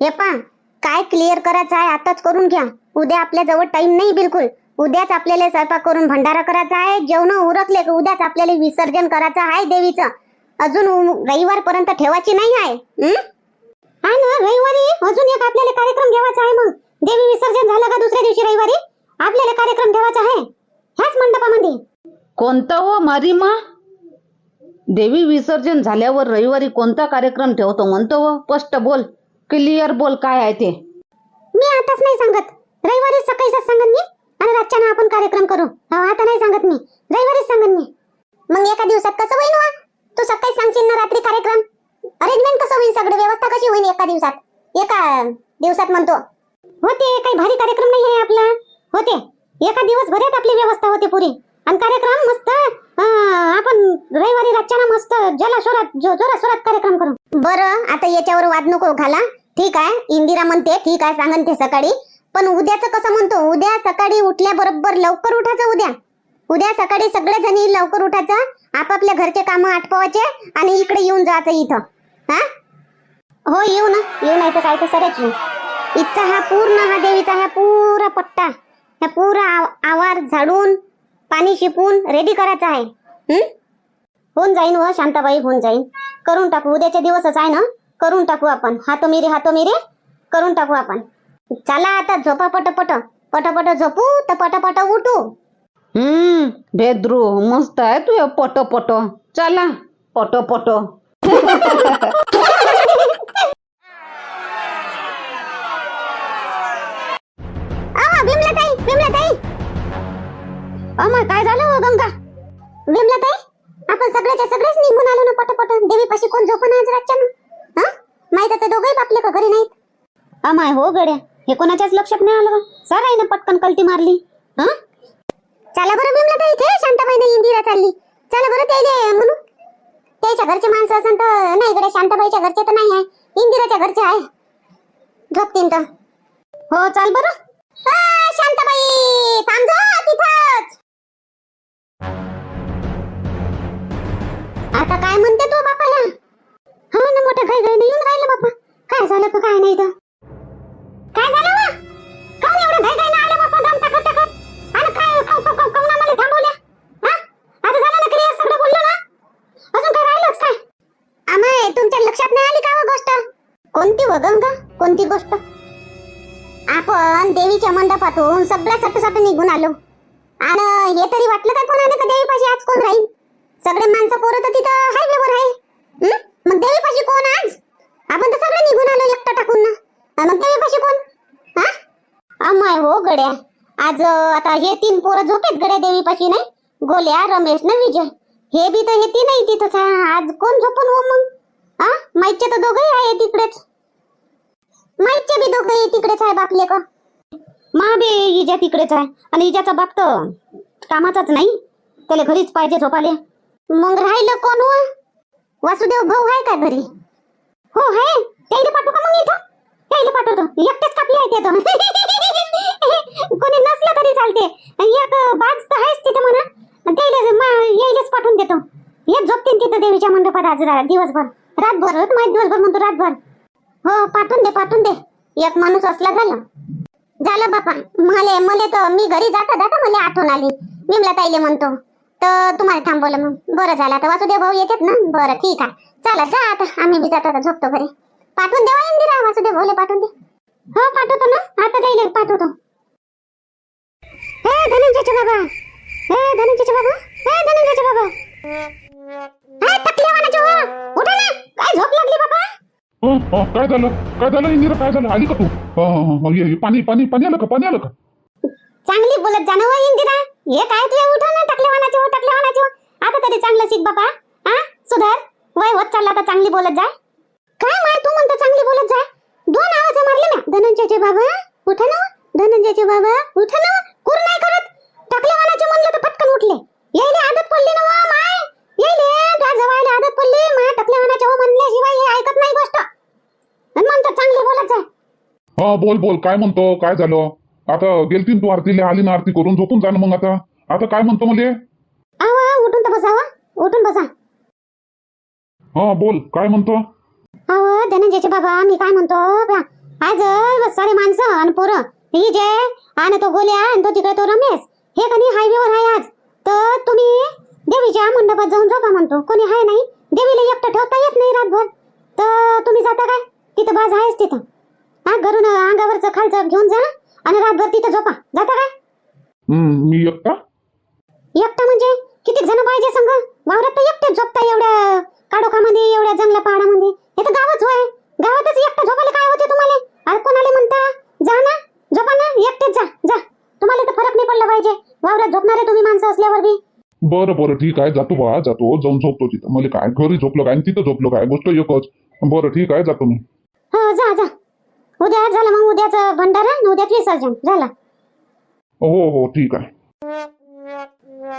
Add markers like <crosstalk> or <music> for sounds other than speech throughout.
हे पा काय क्लिअर करायचं आहे आताच करून घ्या. उद्या आपल्या जवळ टाइम नाही बिलकुल. उद्याच आपल्याला स्वयंपाक करून भंडारा करायचा आहे जेवण उरकले की उद्याच आपल्याला विसर्जन करायचं आहे देवीचं. अजून रविवार पर्यंत ठेवायची नाही आहे रविवारी? अजून एक आपल्याला कार्यक्रम ठेवायचा आहे मग. देवी विसर्जन झालं का दुसऱ्या दिवशी रविवारी? आपल्याला कार्यक्रम ठेवायचा आहे. ह्याच मंडपामध्ये. कोणता हो व मारीमा? देवी विसर्जन झाल्यावर रविवारी कोणता कार्यक्रम ठेवतो म्हणतो व स्पष्ट बोल. क्लिअर बोल काय आहे ते. मी आताच नाही सांगत. रविवारी सकाळीच सांगत मी आणि रातच्यानं आपण कार्यक्रम करू. हा आता नाही सांगत मी. रविवारीच सांगत मी. मग एका दिवसात कसं होईल वा? तू सकाळी सांगशील ना रात्री कार्यक्रम? अरेंजमेंट कसं होईल सगळं? व्यवस्था कशी होईल एका दिवसात? एका दिवसात म्हणतो. होते काही भारी कार्यक्रम नाही आहे आपला. होते. एका दिवस भरात आपली व्यवस्था होते पुरी. आणि कार्यक्रम मस्त आपण रविवारी रातच्यानं मस्त जलाशोरात जोरासोरात कार्यक्रम करू. बरं आता याच्यावर वाद नको घाला. ठीक आहे इंदिरा म्हणते ठीक आहे सांगन ते सकाळी. पण उद्याचं कसं म्हणतो उद्या सकाळी उठल्याबरोबर लवकर उठायचं उद्या. उद्या सकाळी सगळे जणी लवकर उठायचं आपापल्या घरचे काम आटपवायचे आणि इकडे येऊन जायचं इथं. हा? हो येऊ ना. येऊ नाही तर काय तर सरच इथचा हा पूर्ण हा देवीचा हा पुरा पट्टा हा पुरा आवार झाडून पाणी शिपून रेडी करायचं आहे. होऊन जाईन व शांताबाई होऊन जाईन. करून टाकू. उद्याच्या दिवसच आहे ना? करून टाकू आपण. हातो मिरे हातो मिरे करून टाकू आपण. चला आता झोपा पटपट. पटपट झोपू तर पटपट उठू. हम्म भेद्रू मस्त आहे तू पट पट चला पट पट <laughs> अमर काय झालं हो गंगा? विमलाताई आपण सगळ्याच्या सगळेच निघून आलो ना पटपट. देवीपाशी कोण झोपून आज रातच्यानं? हा? माहीत आहे ते दोघंही आपले का घरी नाहीत? अमाय हो गड्या हे कोणाच्याच लक्षात नाही आलं ना पटकन कलती मारली. हा? चला बरं विमलाताई इथे शांताबाईने इंदिरा चालली. चला बरं त्याले म्हणू. त्याच्या घरचे माणसं असेल तर नाही गड्या शांताबाईच्या घरचे तर नाही आहे. इंदिराच्या घरचे आहे. झोपतीन तर. हो चाल बरं. शांताबाई थांब तिथंच. आता काय म्हणते तो बापाला? हो ना मोठं घाई घाई येऊन राहिलं बापा. काय झालं का काय नाही तर काय झालं एवढं आलं बापा दम टाकत टाकत? आणि काय थांबवल्या? हा? आता झालं ना सगळं बोललो ना? अजून काय राहिलंच काय? तुमच्या लक्षात नाही आली का गोष्ट? कोणती व गंगा? कोणती गोष्ट? आपण देवीच्या मंडपातून सगळ्या सटसट निघून आलो. आणि हे तरी वाटलं का कोणाने का देवीपाशी आज कोण राहील? सगळे माणसं पोरं तर तिथं हायवेवर आहे. हं? मग देवीपाशी कोण आज? आपण तर सगळे निघून आलो एकटं टाकून. ना आणि मग देवीपाशी कोण? हा? अमाय हो गड्या. आज अं, आता हे तीन पोरं झोपेत गड्या देवीपाशी नाही? गोल्या रमेश न विजय. हे बी तर हे तीनही तिथंच आहे. आज कोण झोपून हो मग? हा माईचे तर दोघंही आहे तिकडेच. माईचे बी दोघंही तिकडेच आहे बापले का मा बी इजा तिकडेच आहे. आणि इजाचा बाप तर कामाचाच नाही. त्याला घरीच पाहिजे झोपाले. मग राहिलं कोण व? वासुदेव भाऊ आहे का घरी? हो आहे. त्याला पाठवू का मग इथं? त्याला पाठवतो. एकटेच कापले आहे त्याचं. <laughs> कोणी नसलं तरी चालते. एक बाज तर आहेच तिथं म्हणा. त्याला मा- यायलाच पाठवून देतो. हे झोपतील तिथं देवीच्या मंडपात आज रा- दिवसभर. रातभर माहीत दिवसभर म्हणतो रातभर. हो पाठवून दे पाठवून दे. एक माणूस असला झालं. झालं बापा. मले मले तर मी घरी जाता जाता मला आठवण आली. विमला ताईले म्हणतो तर तुम्हाला थांबवलं मग. बरं झालं आता वासुदेव भाऊ येतात ना? बरं ठीक आहे. चला जा आता. आम्ही बी जातो झोपतो घरी. पाठवून देवा इंदिरा वासुदेव भाऊले पाठवून दे. हो पाठवतो ना. आता जाईल पाठवतो. हे धनंजयचे बाबा. हे धनंजयचे बाबा. हे धनंजयचे बाबा. हे टकले वाणाचे हो. उठा ना. काय झोप लागली बाबा. हो, हो, काय झालं? काय झालं इंदिरा? काय झालं? आली का तू? हो, पाणी पाणी पाणी आलं का? पाणी आलं का? चांगली बोलत जाणव इंदिरा. हे काय तुझ्या उठव ना टाकले वानाचे टाकले वानाचे आता तरी चांगलं शिक बाबा हा सुधार वय होत चालला तर चांगली बोलत जा. काय माय तू म्हणतो चांगली बोलत जा. दोन आवाज मारले ना धनंजयचे बाबा उठा ना धनंजयचे बाबा उठा ना कुर नाही करत? टाकले वानाचे म्हणलं तर पटकन उठले. यायले आदत पडली ना वा माय. यायले गाजवायला आदत पडली. माय टाकले वानाचे हो म्हणल्याशिवाय हे ऐकत नाही गोष्ट. आणि म्हणतो चांगली बोलत जाय हा बोल बोल. काय म्हणतो? काय झालं? आता गेलती तू आरतीला आली ना आरती करून. झोपून जा ना मग आता. आता काय म्हणतो मले? आवा उठून तर बसावा उठून बसा. हा बोल. काय म्हणतो? धनंजयचे बाबा मी काय म्हणतो? बा, आज अं, सारे माणसं आणि पोरं. ही जे आणि तो गोल्या आणि तो तिकडे तो रमेश हे कधी हायवेवर आहे आज? तर तुम्ही देवीच्या मंडपात जाऊन झोपा म्हणतो. कोणी आहे नाही? देवीला एकटं ठेवता येत नाही रातभर. तर तुम्ही जाता काय? तिथं बाज आहेच तिथं. हा घरून अंगावरचं खालचं घेऊन जा आणि रातभर तिथं झोपा. जाता काय? हम्म, मी एकटा? एकटा म्हणजे? किती जण पाहिजे संघ वावरात तर एकटेच झोपता एवढ्या काडोखामध्ये एवढ्या जंगला पहाडामध्ये हे तर गावच होय. गावातच एकटं झोपायला काय होते तुम्हाला? अरे कोणाला म्हणता? जा ना. झोपा ना. एकटेच जा. जा. तुम्हाला तर फरक नाही पडला पाहिजे. वावरात झोपणारे तुम्ही माणसं असल्यावर बी. बरं बरं ठीक आहे. जातो बा. जातो. जाऊन झोपतो तिथं. मला काय? घरी झोपलो काय? आणि तिथं झोपलो काय? गोष्ट एकच. बरं ठीक आहे. जातो मी हो जा जा उद्या झालं मग उद्याचं भंडारा आणि उद्याच विसर्जन झालं. हो हो ठीक आहे.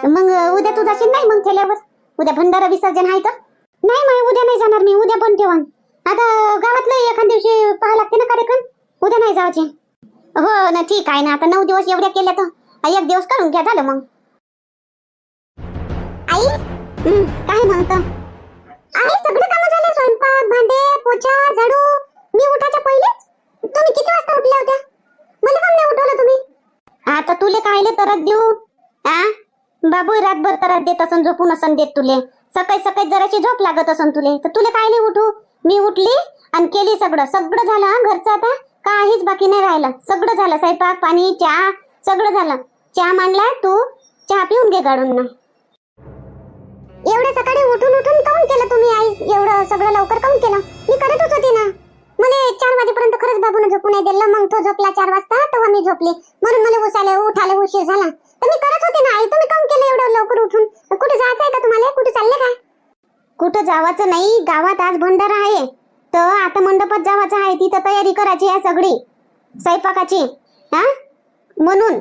मग उद्या तू जाशील नाही मग ठेल्यावर? उद्या भंडारा विसर्जन आहे तर? नाही मग उद्या नाही जाणार मी. उद्या पण ठेवण. आता गावातलं एखाद दिवशी पाहा लागते ना कार्यक्रम? उद्या नाही जायचे हो ना ठीक आहे ना. आता नऊ दिवस एवढ्या केल्या तर? एक दिवस काढून घ्या झालं मग. आई? हं, काय म्हणतो आई सगळे कामं झाले. स्वयंपाक भांडे पोछा झाडू. मी उठाच्या पहिलेच तुम्ही किती वाजता उठल्या होत्या? मला पण नाही उठवलं तुम्ही. आता तुले कायले तरच देऊ? आ? बाबू रातभर तरच देत असन झोपून असन देत तुले. सकाळी सकाळी जराशी झोप लागत असन तुले. तर तुले कायले उठू? मी उठली आणि केली सगळं. सगळं झालं घरचं आता? काहीच बाकी नाही राहिलं. सगळं झालं स्वयंपाक पाणी चहा सगळं झालं. चहा मांडला तू चहा पिऊन घे गाडून ना एवढं सकाळी उठून उठून काऊन केलं तुम्ही आई? एवढं सगळं लवकर काऊन केलं? मी करतच होती ना. मला चार वाजेपर्यंत खरंच बाबून झोपू नाही दिलं. मग तो झोपला चार वाजता तेव्हा मी झोपली. म्हणून मला उसाले उठाले उशीर झाला. तर मी करत होते ना आई तुम्ही काऊन केलं एवढं लवकर उठून? कुठे जायचं आहे का तुम्हाला? कुठे चालले काय कुठं जावाचं नाही गावात आज भंडारा आहे. तर आता मंडपात जावाचं आहे तिथं तयारी करायची आहे सगळी. स्वयंपाकाची हा? म्हणून.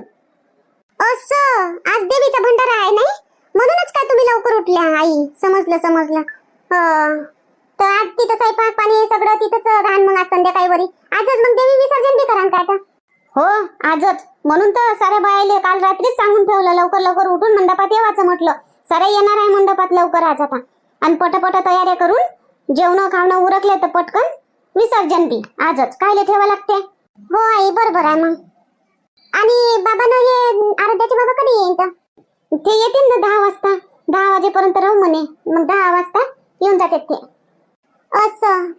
असं? आज देवीचा भंडारा आहे नाही? म्हणूनच काय तुम्ही लवकर उठल्या आई? समजलं समजलं. हो तर आज तिथं स्वयंपाक पाणी सगळं तिथंच राहण मग आज संध्याकाळी वरी. आजच मग देवी विसर्जन बी करान काय आता हो आजच. म्हणून तर साऱ्या बायाले काल रात्रीच सांगून ठेवलं लवकर लवकर उठून मंडपात येवाचं म्हटलं. सारे येणार आहे मंडपात लवकर आज आता. आणि पटपट तयाऱ्या करून जेवण खावणं उरकले तर पटकन विसर्जन बी. आजच. कायले ठेवा लागते? हो आई बरोबर आहे मग. आणि बाबानं हे आरोग्याचे बाबा कधी येईन तर? ते येतील ना दहा वाजता. दहा वाजेपर्यंत राहू म्हणे. मग दहा वाजता येऊन जातात ते. असं.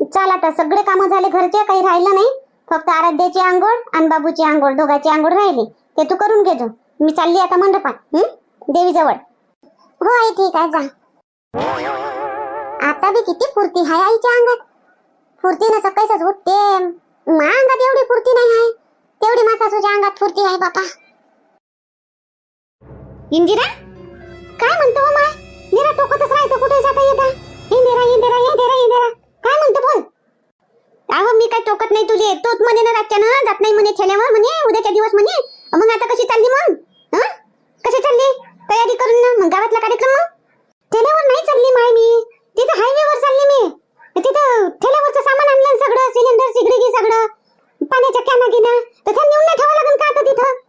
चला आता सगळे कामं झाले घरचे काही राहिलं नाही. फक्त आराध्याची आंघोळ आणि बाबूची आंघोळ दोघांची आंघोळ राहिली. ते तू करून घे जो. मी चालली आता मंडपात देवीजवळ. हो आई ठीक आहे जा. आता बी किती फुर्ती आहे आईच्या अंगात. फुर्तीनं सकाळीच उठते. मा अंगात एवढी फुर्ती नाही आहे तेवढी माझ्या सासूच्या अंगात फुर्ती आहे बापा. इंदिरा? काय म्हणतो हो, माय निरा टोकतच राहतो कुठे जाता येता? इंदिरा इंदिरा इंदिरा इंदिरा. काय म्हणतो बोल. अहो मी काय टोकत नाही तुझे. तोच म्हणे ना रातच्या जात नाही म्हणे ठेल्यावर म्हणे उद्याच्या दिवस म्हणे. मग आता कशी चालली मग? कशी चालली? तयारी करून ना मग गावातला कार्यक्रम मग? ठेल्यावर नाही चालली माय मी. तिथं हायवेवर चालली मी. तिथं ठेल्यावरचं सामान आणलं सगळं सिलेंडर सिगडी सगळं. पाण्याच्या कॅना गिना. तर त्या नेऊन नाही ठेवावं लागेल का आता तिथं?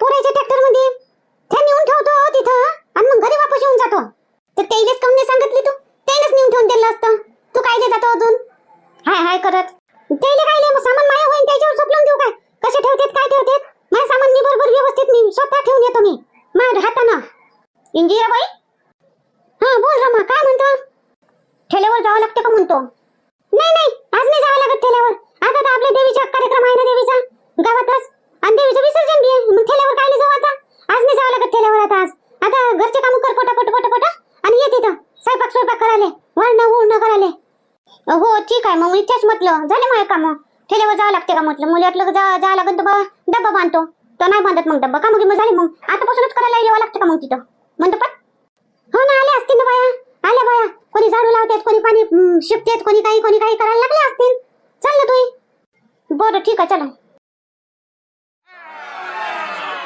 पोराच्या ट्रॅक्टरमध्ये त्या नेऊन ठेवतो तिथं. आणि मग घरी वापस येऊन जातो. तर त्याइलेच काऊन नाही सांगितली तू? त्याइलेच नेऊन ठेवून दिलं असतं. तू कायले जातो अजून? हाय हाय करत. त्याइले कायले मग सामान माया होईन त्याच्यावर सोपलून देऊ काय? कसे ठेवतेत काय ठेवतेत? माझं सामान मी बरोबर व्यवस्थित मी स्वतः ठेवून येतो मी. माझ्या हातानं. इंजिरा बाई? हा बोल रमा काय म्हणतो? ठेल्यावर जावं लागतं का म्हणतो? नाही नाही आज नाही जावं लागत ठेल्यावर. आता आपल्या देवीचा कार्यक्रम आहे ना देवीचा? गावातच. आणि देवीचं विसर्जन बी आहे. मग ठेल्यावर काय नाही जाऊ आता? आज नाही जावं लागत ठेल्यावर आता आज आता घरचे काम कर पटापट पटापट आणि ये तिथं स्वयंपाक स्वयंपाक करायले वाळणं उळणं करायले हो ठीक आहे मग इच्छाच म्हटलं. झाले माझे काम. ठेल्यावर जावं लागते का म्हटलं? मुली वाटलं जा जावं लागेल तर बा डब्बा बांधतो. तर नाही बांधत मग डब्बा. का मग झाली मग. आतापासूनच करायला यावं लागतं का मग तिथं? म्हणतो पण हो ना आले असतील ना बाया. आल्या बाया. कोणी झाडू लावतात कोणी पाणी शिपतेत कोणी काही कोणी काही करायला लागले असतील. चल ना तू बरं ठीक आहे चला.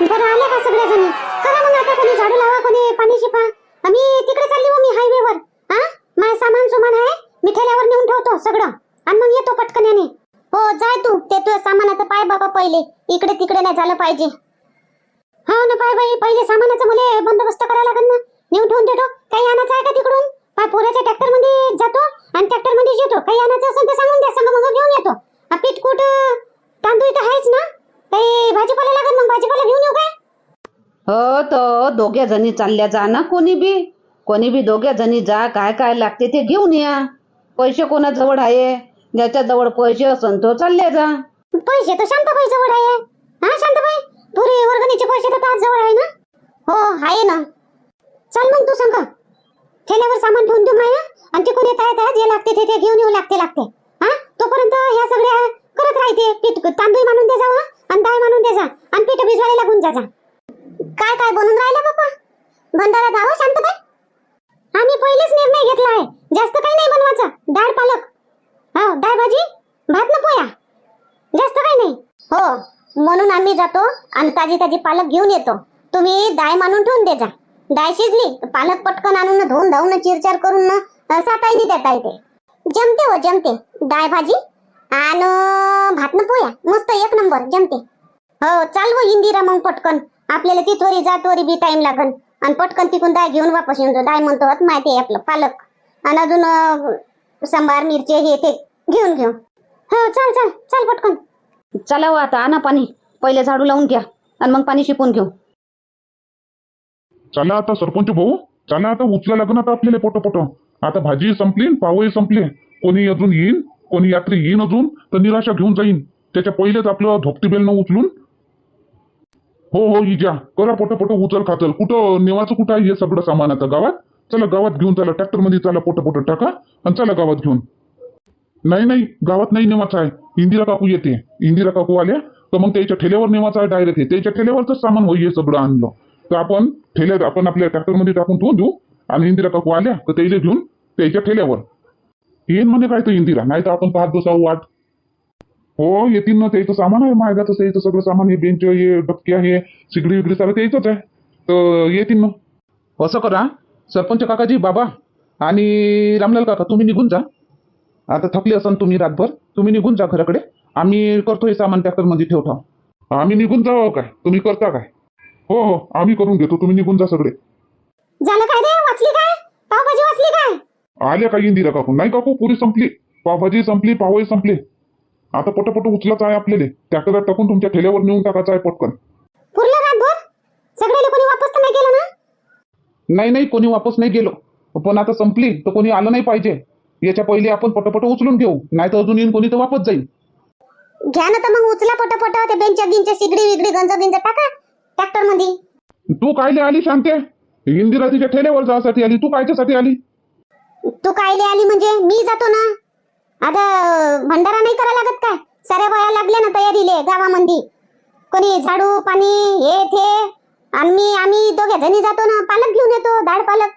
बरं आले का सगळ्या जणी करा मग आता कोणी झाडू लावा कोणी पाणी शिपा आम्ही तिकडे चालली हो मी हायवेवर माय सामान सुमान आहे मी ठेल्यावर नेऊन ठेवतो सगळं. आणि मग येतो पटकन हो जाय तू. ते तुझ्या सामानाचं पाय बाबा पहिले. इकडे तिकडे नाही झालं पाहिजे. हो ना पाय बाई. पहिले सामानाचं मुले बंदोबस्त करायला लागेल ना. नेऊन ठेवून देतो. काही आणायचं आहे का तिकडून? पाय पोराच्या ट्रॅक्टरमध्ये जातो आणि ट्रॅक्टरमध्ये येतो. काही आणायचं असेल तर सांगून द्या. सांग मग घेऊन येतो. पीठ कुठ तांदूळ तर आहेच ना. काही भाजीपाला लागेल मग? भाजीपाला घेऊन येऊ काय? हो तो दोघ्या जणी चालल्या जा ना कोणी बी. कोणी बी दोघ्या जणी जा काय काय लागते ते घेऊन या. पैसे कोणाजवळ आहे? ज्याच्याजवळ पैसे असन तो चालले जा. पैसे तर शांताबाई जवळ आहे. हा शांताबाई? पुरे वर्गणीचे पैसे तर ताज जवळ आहे ना? हो आहे ना. चल मग तू सांग. ठेल्यावर सामान ठेवून देऊ माया. आणि तिकडून येता येता जे लागते ते ते घेऊन येऊ लागते लागते. हा? तोपर्यंत ह्या सगळ्या करत राहते. पीठ तांदूळ मानून दे जा आणि डाळ मानून दे जा. आणि पीठ भिजवायला लागून जा जा. काय काय बनून राहिलं बाप्पा भंडारा जावं शांतबाई? आम्ही पहिलेच निर्णय घेतला आहे. जास्त काही नाही बनवायचं. डाळ पालक. हो डाळ भाजी भात न पोया जास्त काही नाही. हो म्हणून आम्ही जातो आणि ताजी ताजी पालक घेऊन येतो. तुम्ही डाळ मानून ठेवून दे जा. डाळ शिजली पालक पटकन आणून धुवून धावून चिरचार करून ना साताई देता येते जमते हो जमते. डाळ भाजी आणि भात न पोया मस्त एक नंबर जमते. हो चाल हो इंदिरा मग पटकन. आपल्याला तिथवरी जातवरी बी टाइम लागन. आणि पटकन तिकून डाळ घेऊन वापस येऊन डाळ म्हणतो होत माहिती आहे आपलं पालक. आणि अजून सांबार मिरची हे ते घेऊन घेऊ. हो चाल चाल चाल पटकन. चला हो आता आणा पाणी. पहिले झाडू लावून घ्या आणि मग पाणी शिपून घेऊ. चला आता सरपंच भाऊ. चला आता उचला लागून आता आपल्याला पोट पोट आता भाजी संपली पावही संपले. कोणी अजून येईन कोणी यात्री येईन अजून तर निराशा घेऊन जाईन. त्याच्या पहिलेच आपलं धोपटी बेलनं उचलून हो हो ही घ्या. करा पोट पोट उचल खाचल. कुठं नेवाचं कुठं आहे हे सगळं सामान आता गावात? चला गावात घेऊन चला. ट्रॅक्टरमध्ये चला पोट पोट टाका आणि चला गावात घेऊन. नाही नाही गावात नाही नेवाचा आहे. इंदिरा काकू येते. इंदिरा काकू आल्या तर मग त्याच्या ठेल्यावर नेवाचा आहे डायरेक्ट आहे त्याच्या ठेल्यावरच सामान होई हे सगळं आणलं. तर आपण ठेल्यात आपण आपल्या ट्रॅक्टरमध्ये टाकून ठेवून देऊ. आणि इंदिरा काकू आल्या तर त्याला घेऊन त्याच्या ठेल्यावर. येईन म्हणे काय तर इंदिरा. नाही तर आपण पाहत बसावं वाट. हो येतील ना त्याचं सामान आहे महागाचं त्याचं सगळं सामान हे बेंच हे डबके हे सिगडी विगडी सगळं त्याचंच आहे. तर येतील ना असं करा सरपंच काकाजी बाबा आणि रामलाल काका तुम्ही निघून जा. आता थकले असाल तुम्ही रातभर तुम्ही निघून जा घराकडे. आम्ही करतो हे सामान ट्रॅक्टरमध्ये ठेवतो. आम्ही निघून जावं काय तुम्ही करता काय? हो हो आम्ही करून घेतो तुम्ही निघून जा सगळे. झालं काय रे? वाचली काय? पावभाजी वाचली काय? आल्या काही इंदिरा काकू? नाही काकू पुरी संपली. पावभाजी संपली पावही संपले. आता पटपट उचलाच आहे आपल्याला. ट्रॅक्टरात टाकून तुमच्या ठेल्यावर नेऊन टाकायचं आहे पटकन. पुरलं रातभर सगळे कोणी वापस तर नाही केलं ना? नाही नाही कोणी वापस नाही गेलो. पण आता संपली तर कोणी आलं नाही पाहिजे. याच्या पहिले आपण पटपट उचलून घेऊ. नाही तर अजून येईन कोणी तर वापस जाईल. घ्या ना तर मग उचला पटापट. ते बेंच गिंच सिगडी विगडी गंज गिंज टाका. ट्रॅक्टरमध्ये तू कायले आली शांते? इंदिरा तिच्या ठेल्यावर जायसाठी आली. तू कायच्यासाठी आली? तू कायले आली म्हणजे मी जातो ना? आता भंडारा नाही करा लागत काय? साऱ्या बाया लागल्या ना तयारीले गावामध्ये कोणी झाडू पाणी हे ते आम्ही आम्ही दोघ्या जणी जातो ना पालक घेऊन येतो डाळ पालक.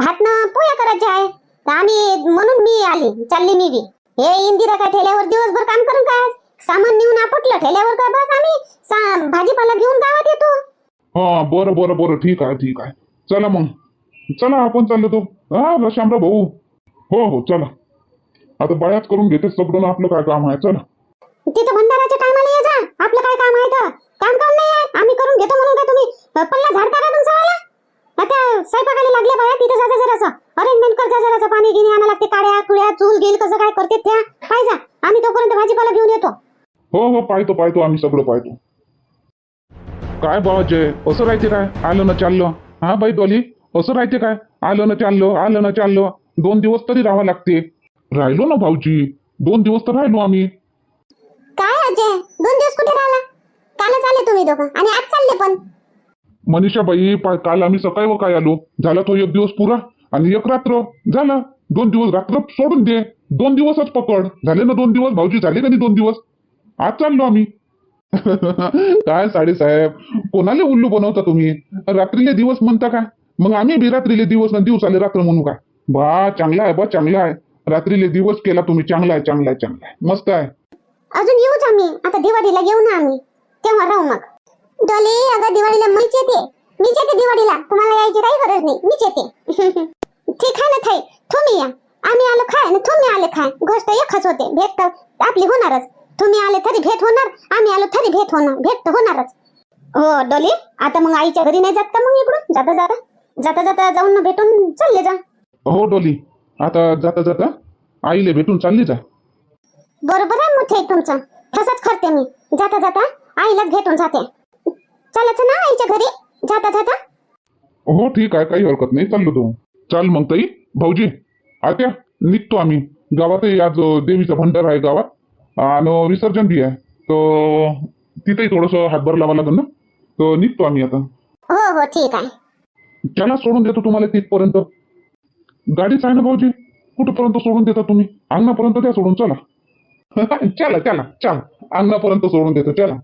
भात ना पोया करायचे आहे. तर आम्ही म्हणून मी आली चालली मी बी. हे इंदिरा काय ठेल्यावर दिवसभर काम करून काय? सामान नेऊन आपटलं ठेल्यावर का बस आम्ही? भाजीपाला घेऊन गावात येतो. हा बरं बरं बरं ठीक आहे ठीक आहे. चला मग. चला आपण चाललो तो. हा शामराव भाऊ. हो हो चला. आता बायाच करून घेते सगळं. आपलं काय काम आहे? चला. तिथं भंडाराच्या टायमाला ये जा. आपलं काय काम आहे तर काम काम नाही आहे. आम्ही करून घेतो म्हणून काय तुम्ही? पल्ला झाडता का तुमचा आला आता स्वयंपाकाला लागले बाया तिथं जा जरासं. अरेंजमेंट कर जा जरासं. पाणी गिनी आणा लागते काड्या कुड्या चूल गिल कसं काय करते त्या. काय जा. आम्ही तोपर्यंत भाजीपाला घेऊन येतो. हो हो पाहतो पाहतो. आम्ही सगळं पाहतो. काय बाबाचे असं राहते काय? आलं ना चाललं. हा बाई डॉली. असं राहते काय? आलं ना चाललं आलं ना चाललं. दोन दिवस तरी राहावं लागते. राहिलो ना भाऊजी. दोन दिवस तर राहिलो आम्ही. काय अजय दोन दिवस कुठे राहिला? कालच आले तुम्ही दोघं आणि आज चालले पण. मनीषा बाई पा- काल आम्ही सकाळी व काय आलो? झाला तो एक दिवस पुरा आणि एक रात्र. झाला. दोन दिवस रात्र सोडून दे. दोन दिवसच पकड. झाले ना दोन दिवस? भाऊजी झाले का नाही दोन दिवस? आज चाललो आम्ही. <laughs> काय साडेसाहेब? कोणाला उल्लू बनवता तुम्ही? रात्रीले दिवस म्हणता का? मग आम्ही बी रात्रीले दिवस ना दिवसाले रात्र म्हणू का? बा चांगला आहे बा चांगला आहे. रात्रीले दिवस केला तुम्ही चांगला आहे चांगला आहे चांगला आहे. मस्त आहे. अजून येऊच आम्ही. आता दिवाळीला येऊ ना आम्ही. तेव्हा राहू मग. डोले अगं दिवाळीला मीच येते. मीच येते दिवाळीला. तुम्हाला यायची काही गरज नाही. मीच येते. <laughs> ठीक आहे ना थाई तुम्ही या. आम्ही आलो खाय ना तुम्ही आले खाय. गोष्ट एकच होते. भेट तर आपली होणारच. तुम्ही आले तरी भेट होणार. आम्ही आलो तरी भेट होणार भेट तर होणारच. हो डोली. आता मग आईच्या घरी नाही जात का मग इकडून? जाता जाता. जाता जाता जाऊन भेटून चालले जा. हो डोली. आता जाता जाता आईले भेटून चालली जा. बरोबर आहे मोठे तुमचं. तसंच करते मी. जाता जाता आईला भेटून जाते. चालायचं ना आईच्या घरी. जाता जाता. हो ठीक आहे. काही हरकत नाही. चाललो तू. चाल मग ताई. भाऊजी आत्या निघतो आम्ही. गावातही आज देवीचा भंडार आहे गावात. आणि विसर्जन बी आहे. तर तिथेही थोडंसं हातभार लावा लागेल ना? तर निघतो आम्ही आता. हो हो ठीक आहे. त्याला सोडून देतो तुम्हाला तिथपर्यंत. गाडीच आहे ना भाऊजी. कुठपर्यंत सोडून देता तुम्ही? अंगणापर्यंत द्या सोडून चला. <laughs> चला चला चला. अंगणापर्यंत सोडून देतो चला.